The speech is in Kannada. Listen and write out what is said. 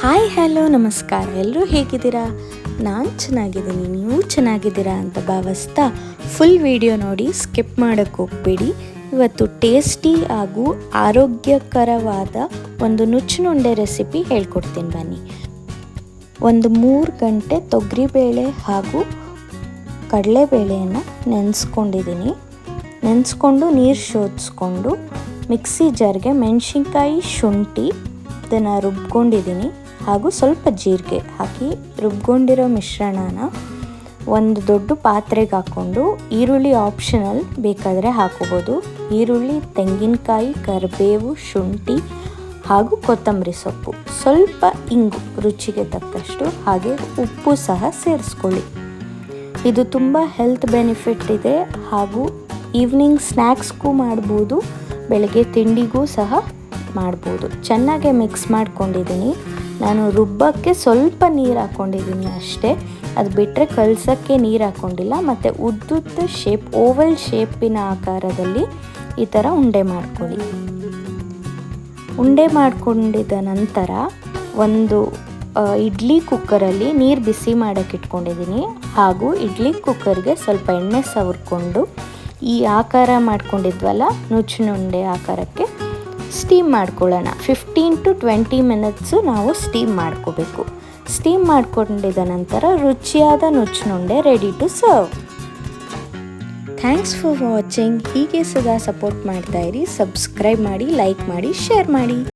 ಹಾಯ್, ಹಲೋ, ನಮಸ್ಕಾರ. ಎಲ್ಲರೂ ಹೇಗಿದ್ದೀರಾ? ನಾನು ಚೆನ್ನಾಗಿದ್ದೀನಿ. ನೀವು ಚೆನ್ನಾಗಿದ್ದೀರಾ ಅಂತ ಭಾವಿಸ್ತಾ ಫುಲ್ ವಿಡಿಯೋ ನೋಡಿ ಸ್ಕಿಪ್ ಮಾಡೋಕ್ಕೆ ಹೋಗ್ಬೇಡಿ. ಇವತ್ತು ಟೇಸ್ಟಿ ಹಾಗೂ ಆರೋಗ್ಯಕರವಾದ ಒಂದು ನುಚ್ಚುನುಂಡೆ ರೆಸಿಪಿ ಹೇಳ್ಕೊಡ್ತೀನಿ ಬನ್ನಿ. ಒಂದು ಮೂರು ಗಂಟೆ ತೊಗರಿಬೇಳೆ ಹಾಗೂ ಕಡಲೆಬೇಳೆಯನ್ನು ನೆನೆಸ್ಕೊಂಡಿದ್ದೀನಿ. ನೆನೆಸ್ಕೊಂಡು ನೀರು ಶೋಧಿಸ್ಕೊಂಡು ಮಿಕ್ಸಿ ಜಾರ್ಗೆ ಮೆಣಸಿನ್ಕಾಯಿ ಶುಂಠಿ ಇದನ್ನು ರುಬ್ಕೊಂಡಿದ್ದೀನಿ ಹಾಗೂ ಸ್ವಲ್ಪ ಜೀರಿಗೆ ಹಾಕಿ ರುಬ್ಕೊಂಡಿರೋ ಮಿಶ್ರಣನ ಒಂದು ದೊಡ್ಡ ಪಾತ್ರೆಗೆ ಹಾಕ್ಕೊಂಡು ಈರುಳ್ಳಿ ಆಪ್ಷನಲ್ ಬೇಕಾದರೆ ಹಾಕೋಬೋದು ಈರುಳ್ಳಿ, ತೆಂಗಿನಕಾಯಿ, ಕರಿಬೇವು, ಶುಂಠಿ ಹಾಗೂ ಕೊತ್ತಂಬರಿ ಸೊಪ್ಪು. ಸ್ವಲ್ಪ ಇಂಗು ರುಚಿಗೆ ತಕ್ಕಷ್ಟು ಹಾಗೆ ಉಪ್ಪು ಸಹ ಸೇರಿಸ್ಕೊಳ್ಳಿ. ಇದು ತುಂಬ ಹೆಲ್ತ್ ಬೆನಿಫಿಟ್ ಇದೆ ಹಾಗೂ ಈವ್ನಿಂಗ್ ಸ್ನ್ಯಾಕ್ಸ್ಗೂ ಮಾಡ್ಬೋದು, ಬೆಳಗ್ಗೆ ತಿಂಡಿಗೂ ಸಹ ಮಾಡ್ಬೋದು. ಚೆನ್ನಾಗೆ ಮಿಕ್ಸ್ ಮಾಡ್ಕೊಂಡಿದ್ದೀನಿ ನಾನು ರುಬ್ಬಕ್ಕೆ ಸ್ವಲ್ಪ ನೀರು ಹಾಕ್ಕೊಂಡಿದ್ದೀನಿ ಅಷ್ಟೇ. ಅದು ಬಿಟ್ಟರೆ ಕಲಸಕ್ಕೆ ನೀರು ಹಾಕ್ಕೊಂಡಿಲ್ಲ ಮತ್ತು ಉದ್ದುದ್ದ ಶೇಪ್ ಓವಲ್ ಶೇಪಿನ ಆಕಾರದಲ್ಲಿ ಈ ಥರ ಉಂಡೆ ಮಾಡ್ಕೊಳ್ಳಿ. ಉಂಡೆ ಮಾಡಿಕೊಂಡಿದ್ದ ನಂತರ ಒಂದು ಇಡ್ಲಿ ಕುಕ್ಕರಲ್ಲಿ ನೀರು ಬಿಸಿ ಮಾಡೋಕ್ಕೆ ಇಟ್ಕೊಂಡಿದ್ದೀನಿ ಹಾಗೂ ಇಡ್ಲಿ ಕುಕ್ಕರ್ಗೆ ಸ್ವಲ್ಪ ಎಣ್ಣೆ ಸವರ್ಕೊಂಡು ಈ ಆಕಾರ ಮಾಡ್ಕೊಂಡಿದ್ವಲ್ಲ ನುಚ್ಚಿನುಂಡೆ ಆಕಾರಕ್ಕೆ ಸ್ಟೀಮ್ ಮಾಡ್ಕೊಳ್ಳೋಣ. ಫಿಫ್ಟೀನ್ ಟು ಟ್ವೆಂಟಿ ಮಿನಿಟ್ಸು ನಾವು ಸ್ಟೀಮ್ ಮಾಡ್ಕೋಬೇಕು. ಸ್ಟೀಮ್ ಮಾಡಿಕೊಂಡಿದ ನಂತರ ರುಚಿಯಾದ ನುಚ್ಚುನುಂಡೆ ready to serve thanks for watching ಹೀಗೆ ಸದಾ ಸಪೋರ್ಟ್ ಮಾಡ್ತಾ ಇರಿ. ಸಬ್ಸ್ಕ್ರೈಬ್ ಮಾಡಿ ಲೈಕ್ ಮಾಡಿ ಶೇರ್ ಮಾಡಿ.